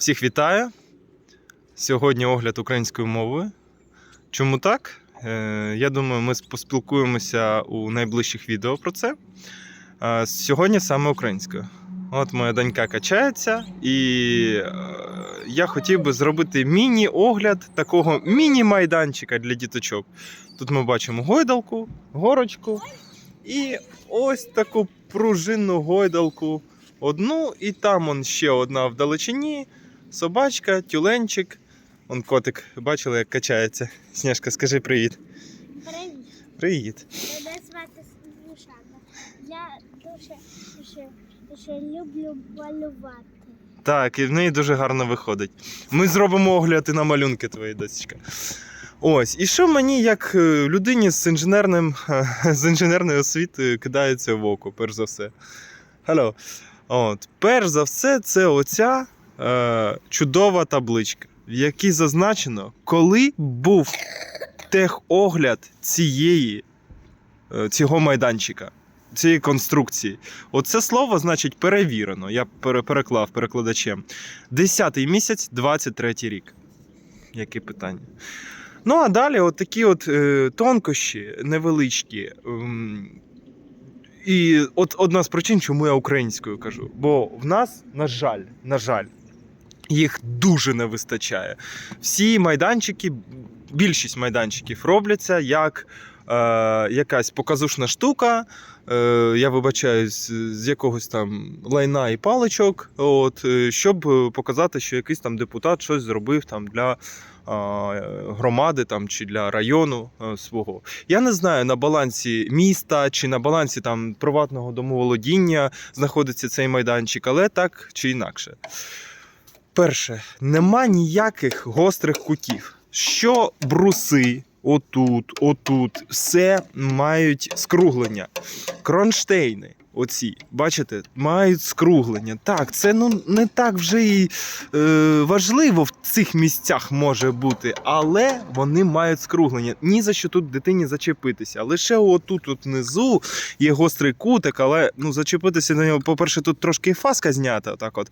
Всіх вітаю. Сьогодні огляд українською мовою. Чому так? Е, Я думаю, ми поспілкуємося у найближчих відео про це. Е, Сьогодні саме українською. От моя донька качається, і е, я хотів би зробити міні-огляд такого міні-майданчика для діточок. Тут ми бачимо гойдалку, горочку і ось таку пружинну гойдалку. Одну, і там он ще одна в далечині. Собачка, тюленчик. Он котик, бачили, як качається. Сніжка, скажи привіт. Привіт, Привіт. мене звати Снушана. Я дуже, дуже, дуже люблю малювати. Так, і в неї дуже гарно виходить. Ми зробимо огляд і на малюнки твої досічка. Ось, і що мені, як е, людині з інженерним з інженерної освіти кидається в око, перш за все. Алло. От, перш за все, це оця е, чудова табличка, в якій зазначено, коли був техогляд цієї, е, цього майданчика, цієї конструкції. Оце слово значить перевірено. Я пере- переклав перекладачем. 10 місяць, 23 рік. Які питання? Ну, а далі от такі от е, тонкощі невеличкі. Ем, і от одна з причин, чому я українською кажу. Бо в нас, на жаль, на жаль, їх дуже не вистачає. Всі майданчики, більшість майданчиків робляться як е, якась показушна штука. Е, я вибачаюсь, з якогось там лайна і паличок, от, е, щоб е, показати, що якийсь там депутат щось зробив там для. а, Громади там чи для району е, свого. Я не знаю на балансі міста чи на балансі там приватного домоволодіння знаходиться цей майданчик, але так чи інакше. Перше, нема ніяких гострих кутів. Що бруси, отут, отут, все мають скруглення. Кронштейни, оці, бачите, мають скруглення. Так, це ну не так вже і е, важливо в цих місцях може бути, але вони мають скруглення. Ні за що тут дитині зачепитися. Лише отут, от внизу є гострий кутик, але ну зачепитися на нього, по-перше, тут трошки фаска знята. Так от.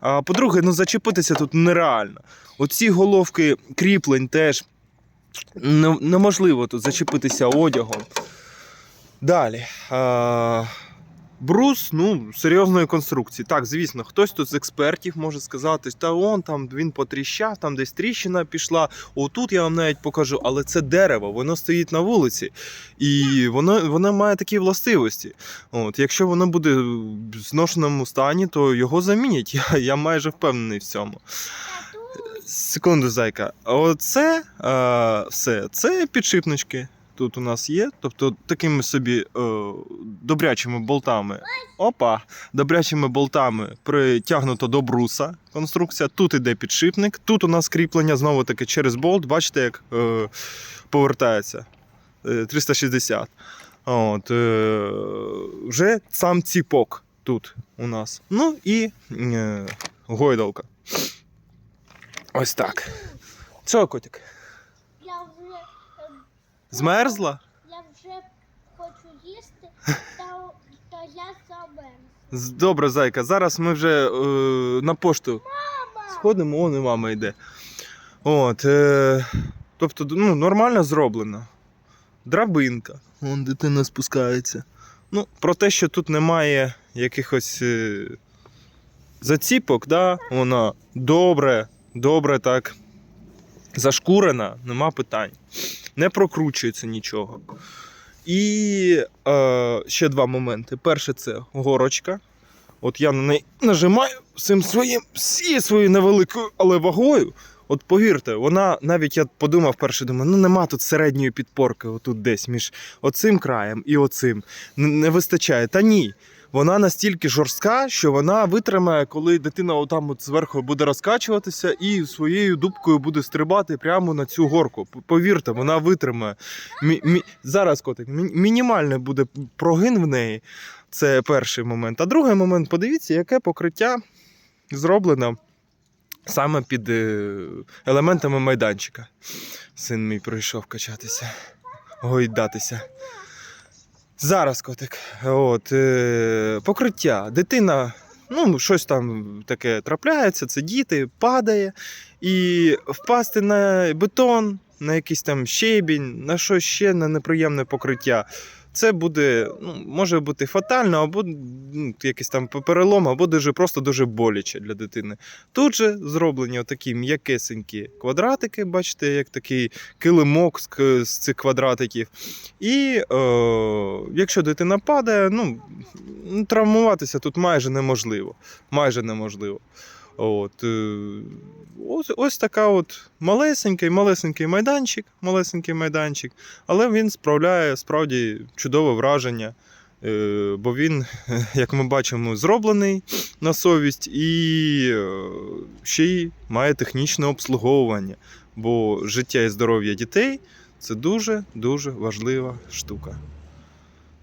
А по-друге, ну зачепитися тут нереально. Оці головки кріплень теж неможливо тут зачепитися одягом. Далі. А, брус, ну, серйозної конструкції. Так, звісно, хтось тут з експертів може сказати, та он там він потріщав, там десь тріщина пішла. Отут я вам навіть покажу, але це дерево, воно стоїть на вулиці, і воно, воно має такі властивості. От, якщо воно буде в зношеному стані, то його замінять. Я, я майже впевнений в цьому. Секунду, зайка. Оце е, все, це підшипнички. Тут у нас є. Тобто такими собі е, добрячими болтами. Опа! Добрячими болтами притягнуто до бруса. Конструкція. Тут іде підшипник. Тут у нас кріплення знову таки через болт. Бачите, як е, повертається. Е, 360. От, е, вже сам ціпок тут у нас. Ну і е, гойдалка. Ось так. Що, котик? Змерзла? я вже хочу їсти, та, та я замерз. Добре, зайка. Зараз ми вже е, на пошту сходимо, он і мама йде. От, е, тобто, ну, нормально зроблено. Драбинка. Вон дитина спускається. Ну, про те, що тут немає якихось е, заціпок, да? вона добре, добре так зашкурена, нема питань. Не прокручується нічого. І е, ще два моменти. Перше це горочка. От я на неї нажимаю всім своїм, всією своєю невеликою, але вагою. От повірте, вона навіть я подумав перше, думаю, ну нема тут середньої підпорки, отут десь між оцим краєм і оцим. Не вистачає. Та ні. Вона настільки жорстка, що вона витримає, коли дитина отам от зверху буде розкачуватися і своєю дубкою буде стрибати прямо на цю горку. Повірте, вона витримає. Мі- мі- Зараз котик, мі- мінімальний буде прогин в неї. Це перший момент. А другий момент, подивіться, яке покриття зроблено саме під е, елементами майданчика. Син мій прийшов качатися, гойдатися. Зараз котик. От, е, покриття. Дитина ну, щось там таке трапляється, це діти, падає, і впасти на бетон, на якийсь там щебінь, на щось ще на неприємне покриття. Це буде, ну, може бути фатально, або ну, якийсь там перелом, або дуже просто дуже боляче для дитини. Тут же зроблені отакі м'якесенькі квадратики, бачите, як такий килимок з, з цих квадратиків. І е, якщо дитина падає, ну, ну, травмуватися тут майже неможливо. Майже неможливо. От, е, ось, ось така от малесенький, малесенький майданчик, малесенький майданчик, але він справляє справді чудове враження. Е, Бо він, як ми бачимо, зроблений на совість і е, ще й має технічне обслуговування. Бо життя і здоров'я дітей це дуже дуже важлива штука.